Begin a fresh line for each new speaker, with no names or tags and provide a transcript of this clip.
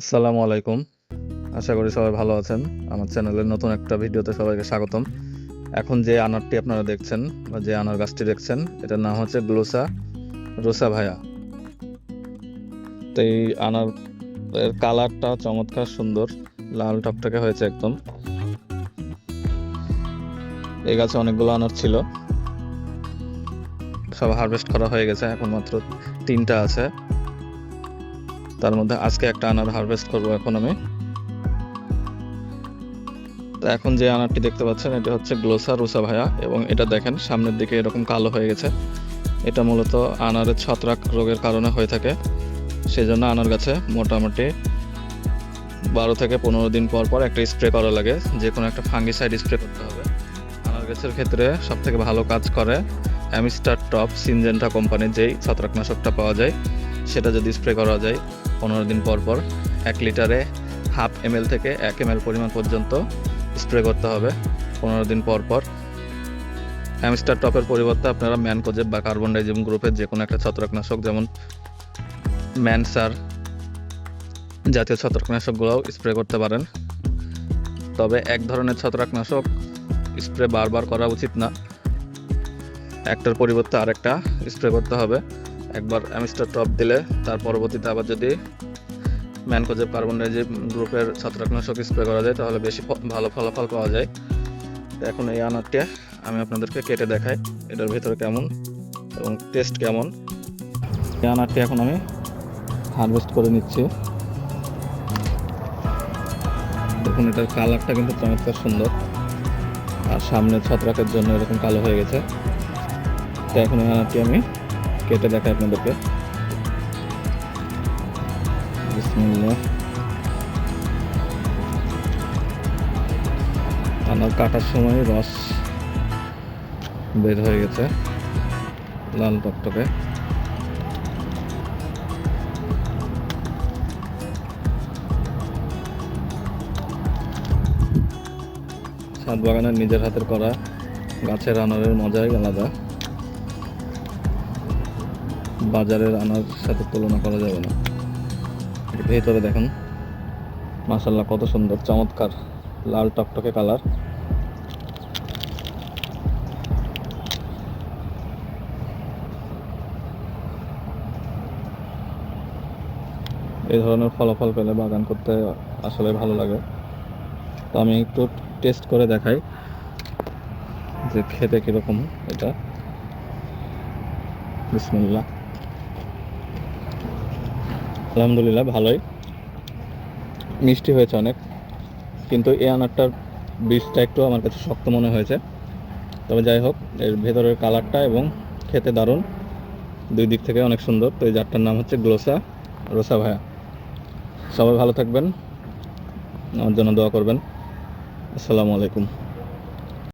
আসসালামু আলাইকুম। আশা করি সবাই ভালো আছেন। আমার চ্যানেলের নতুন একটা ভিডিওতে সবাইকে স্বাগতম। এখন যে আনারটি আপনারা দেখছেন বা যে আনার গাছটি দেখছেন, এটার নাম হচ্ছে গ্লোসা, রোসা ভায়া। তো এই আনার এর কালারটা চমৎকার সুন্দর, লাল টকটকে হয়েছে একদম। এই গাছে অনেকগুলো আনার ছিল। সব হারভেস্ট করা হয়ে গেছে, এখন মাত্র তিনটা আছে। তার মধ্যে আজকে একটা আনার হারভেস্ট করব এখন আমি। তো এখন যে আনারটি দেখতে পাচ্ছেন, এটা হচ্ছে গ্লোসা রুসা ভায়া এবং এটা দেখেন সামনের দিকে এরকম কালো হয়ে গেছে। এটা মূলত আনারের ছত্রাক রোগের কারণে হয়ে থাকে। সেই জন্য আনার গাছে মোটামুটি বারো থেকে পনেরো দিন পর পর একটা স্প্রে করা লাগে, যে কোনো একটা ফাঙ্গিসাইড স্প্রে করতে হবে। আনার গাছের ক্ষেত্রে সব থেকে ভালো কাজ করে অ্যামিস্টার টপ সিনজেন্টা কোম্পানির যেই ছত্রাকনাশকটা পাওয়া যায়, সেটা যদি স্প্রে করা যায় পনেরো দিন পর পর এক লিটারে হাফ এম থেকে এক এম পরিমাণ পর্যন্ত স্প্রে করতে হবে পনেরো দিন পর পর। হ্যামস্টার টপের পরিবর্তে আপনারা ম্যানকোজেব বা কার্বন ডাইজিম গ্রুপের যে কোনো একটা ছত্রাকনাশক, যেমন ম্যানসার জাতীয় ছত্রাকনাশকগুলোও স্প্রে করতে পারেন। তবে এক ধরনের ছত্রাকনাশক স্প্রে বারবার করা উচিত না। একটার পরিবর্তে আরেকটা স্প্রে করতে হবে। একবার অ্যামিস্টার টপ দিলে, তার পরবর্তীতে আবার যদি ম্যানকোজেব কার্বন ডাইজিম গ্রুপের ছত্রাকনাশক স্প্রে করা যায়, তাহলে বেশি ভালো ফলাফল পাওয়া যায়। এখন এই আনারটি আমি আপনাদেরকে কেটে দেখাই, এটার ভেতরে কেমন এবং টেস্ট কেমন। এই আনারটি এখন আমি হারভেস্ট করে নিচ্ছি। দেখুন, এটার কালারটা কিন্তু চমৎকার সুন্দর। আর সামনে ছত্রাকের জন্য এরকম কালো হয়ে গেছে। তো এখন এই আনারটি আমি কেটে দেখাই আপনাদেরকে। আনার কাটার সময় রস বের হয়ে গেছে লাল টকটকে। ছাদ বাগানের নিজের হাতের করা গাছের আনারের মজাই আলাদা। বাজারের আনার সাথে তুলনা করা যাবে না। ভেতরে দেখুন মাসাল্লাহ কত সুন্দর, চমৎকার, লাল টকটকে কালার। এই ধরনের ফলাফল পেলে বাগান করতে আসলে ভালো লাগে। তো আমি একটু টেস্ট করে দেখাই যে খেতে কীরকম এটা। বিসমিল্লাহ। আলহামদুলিল্লাহ, ভালোই। মিষ্টি হয়েছে অনেক। কিন্তু এই আনারটার বীজটা একটু আমার কাছে শক্ত মনে হয়েছে। তবে যাই হোক, এর ভেতরের কালারটা এবং খেতে দারুণ। দুই দিক থেকে অনেক সুন্দর। তো এই জারটার নাম হচ্ছে গ্লোসা রোসা ভায়া। সবাই ভালো থাকবেন। আমার জন্য দোয়া করবেন। আসসালামু আলাইকুম।